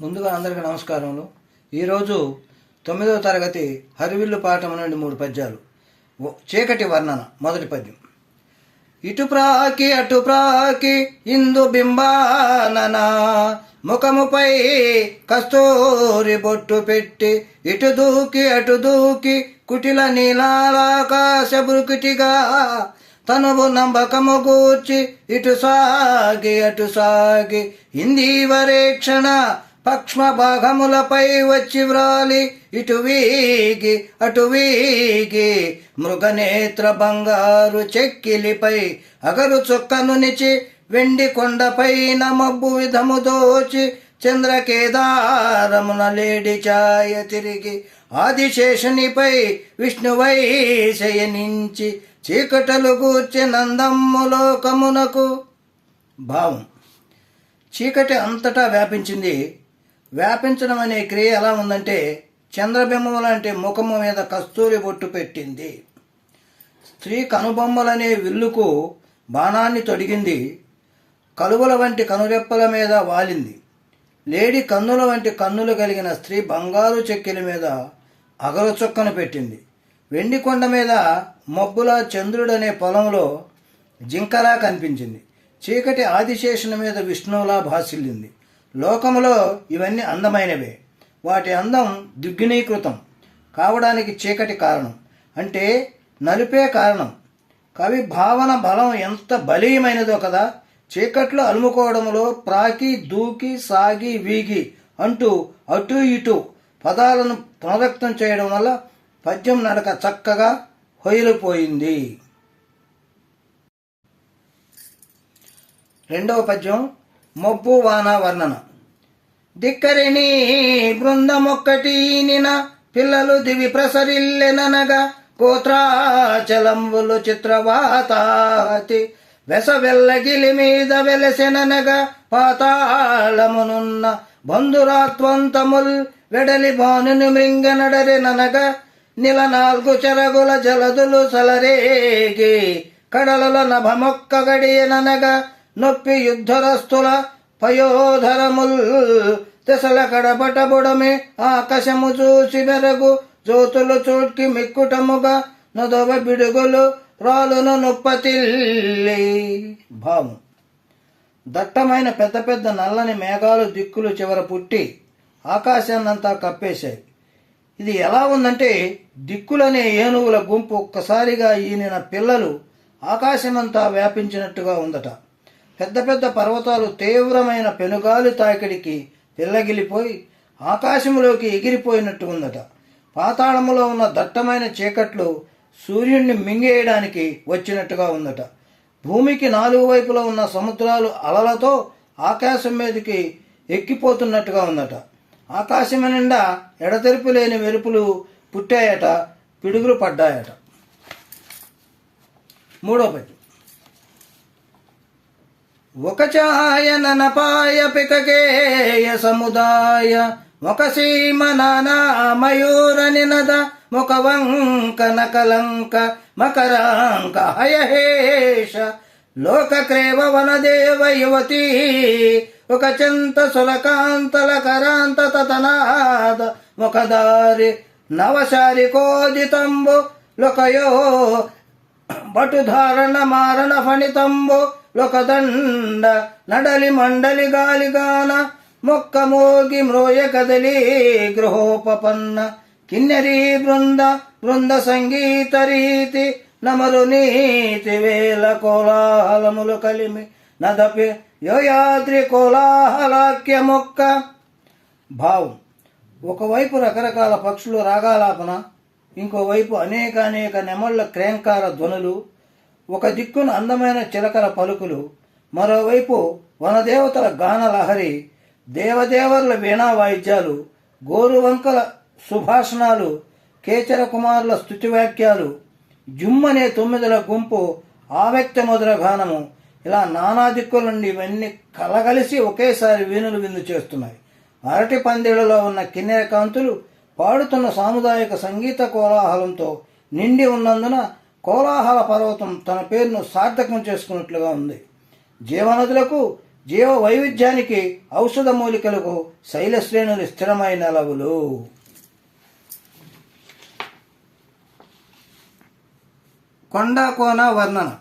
ముందుగా అందరికీ నమస్కారములు. ఈరోజు తొమ్మిదవ తరగతి హరివిల్లు పాఠం నుండి మూడు పద్యాలు. చీకటి వర్ణన మొదటి పద్యం. ఇటు ప్రాకి అటు ప్రాకి ఇందు బింబానన ముఖముపై కస్తూరి బొట్టు పెట్టి ఇటు దూకి అటు దూకి కుటిల నీలాకాశ బురుకుటిగా తనువు నమ్మకము గూర్చి ఇటు సాగి అటు సాగి ఇందీవరేక్షణ పక్ష్మ భాగములపై వచ్చి వ్రాలి. ఇటు వీగి అటు వీగి మృగనేత్ర బంగారు చెక్కిలిపై అగరు చుక్కను నిచి వెండి కొండపైన మబ్బు విధము దోచి చంద్రకేదారమున లేడి ఛాయ తిరిగి ఆదిశేషునిపై విష్ణువై శయనించి చీకటలు గూర్చి నందమ్ములోకమునకు భావం. చీకటి అంతటా వ్యాపించింది వ్యాపించడం అనే క్రియ ఎలా ఉందంటే చంద్రబింబం లాంటి ముఖము మీద కస్తూరి బొట్టు పెట్టింది. స్త్రీ కనుబొమ్మలనే విల్లుకు బాణాన్ని తొడిగింది. కలువల వంటి కనురెప్పల మీద వాలింది. లేడి కన్నుల వంటి కన్నులు కలిగిన స్త్రీ బంగారు చెక్కిల మీద అగరు చుక్కను పెట్టింది. వెండి కొండ మీద మబ్బుల చంద్రుడనే పొలంలో జింకలా కనిపించింది. చీకటి ఆదిశేషుని మీద విష్ణువులా భాసిల్లింది. లోకములో ఇవన్నీ అందమైనవే. వాటి అందం దిగ్గునీకృతం కావడానికి చీకటి కారణం. అంటే నలుపే కారణం. కవి భావన బలం ఎంత బలీయమైనదో కదా. చీకట్లో అలుముకోవడంలో ప్రాకి దూకి సాగి వీగి అంటూ అటు ఇటు పదాలను పునరక్తం చేయడం వల్ల పద్యం నడక చక్కగా హొయిలిపోయింది రెండవ పద్యం మబ్బు వాన వర్ణన. దిక్కరిణి బృందమొక్కటి నిన పిల్లలు దివి ప్రసరిల్లెననగా గోత్రాచలంబులు చిత్రవాతాతి వెస వెల్లగిలి మీద వెలసెననగా పాతాళమునున్న బంధురాత్వంతముల్ వెడలి బానుని మృంగనడరెననగా నిల నాలుగు చెరగుల జలదులు సలరేగి కడలల నభమొక్క గడియననగా నొప్పి యుద్ధరస్తుల పయోధరముల్ తెసల కడపటబుడమే ఆకాశము చూసి మెరగు జ్యోతులు చూడ్కి మిక్కుటముగా నదవ బిడుగులు రాలును నొప్పతిల్లి. భావం దట్టమైన పెద్ద పెద్ద నల్లని మేఘాలు దిక్కులు చివర పుట్టి ఆకాశాన్నంతా కప్పేశాయి. ఇది ఎలా ఉందంటే దిక్కులనే ఏనుగుల గుంపు ఒక్కసారిగా ఈనిన పిల్లలు ఆకాశమంతా వ్యాపించినట్టుగా ఉందట. పెద్ద పెద్ద పర్వతాలు తీవ్రమైన పెనుగాలి తాకిడికి పిల్లగిలిపోయి ఆకాశంలోకి ఎగిరిపోయినట్టు ఉందట పాతాళములో ఉన్న దట్టమైన చీకట్లు సూర్యుణ్ణి మింగేయడానికి వచ్చినట్టుగా ఉందట భూమికి నాలుగు వైపులా ఉన్న సముద్రాలు అలలతో ఆకాశం మీదకి ఎక్కిపోతున్నట్టుగా ఉందట ఆకాశం నిండా ఎడతెరిపి లేని మెరుపులు పుట్టాయట పిడుగులు పడ్డాయట. మూడో పద్యం. ఒక ఛాయ ననపాయ పికకేయ సముదాయ ఒక సీమ నానా మయూర నినద ముఖ వంక నకలంక మకరాంక హయహేష లోక క్రేవ వనదేవ యువతి ఒక చింత సులకాంతల కరాంత తతనాద ముఖదారి నవశారి కోజితంబు లోకయో బటుధారణ మారణ ఫణితంబు లోకదండ నడలి మండలి గాలిగాన మొక్క మోగి మ్రోయ కదలి గృహోపపన్న. కిన్నెరీ బృంద బృంద సంగీత రీతి నమరు నీతి వేల కోలాహలములు కలిమి నదపి యోయాద్రి కోలాహలాక్య మొక్క. భావం ఒకవైపు రకరకాల పక్షులు రాగాలాపన ఇంకోవైపు అనేక అనేక నెమళ్ళ క్రేంకార ధ్వనులు ఒక దిక్కున అందమైన చిలకల పలుకులు మరోవైపు వనదేవతల గాన లహరి దేవదేవర్ల వీణా వాయిద్యాలు గోరువంకల సుభాషణాలు కేచర కుమారుల స్థుతివాక్యాలు జుమ్మనే తొమ్మిదల గుంపు ఆవ్యక్త మధుర గానము ఇలా నానా దిక్కుల నుండి ఇవన్నీ కలగలిసి ఒకేసారి వీణులు విందు చేస్తున్నాయి. అరటి పందిళ్ళలో ఉన్న కిన్నెర కాంతులు పాడుతున్న సాముదాయక సంగీత కోలాహలంతో నిండి ఉన్నందున కోలాహల పర్వతం తన పేరును సార్థకం చేసుకున్నట్లుగా ఉంది. జీవనదులకు జీవ వైవిధ్యానికి ఔషధ మూలికలకు శైలశ్రేణులు స్థిరమైన లవులు కొండ కోన వర్ణన.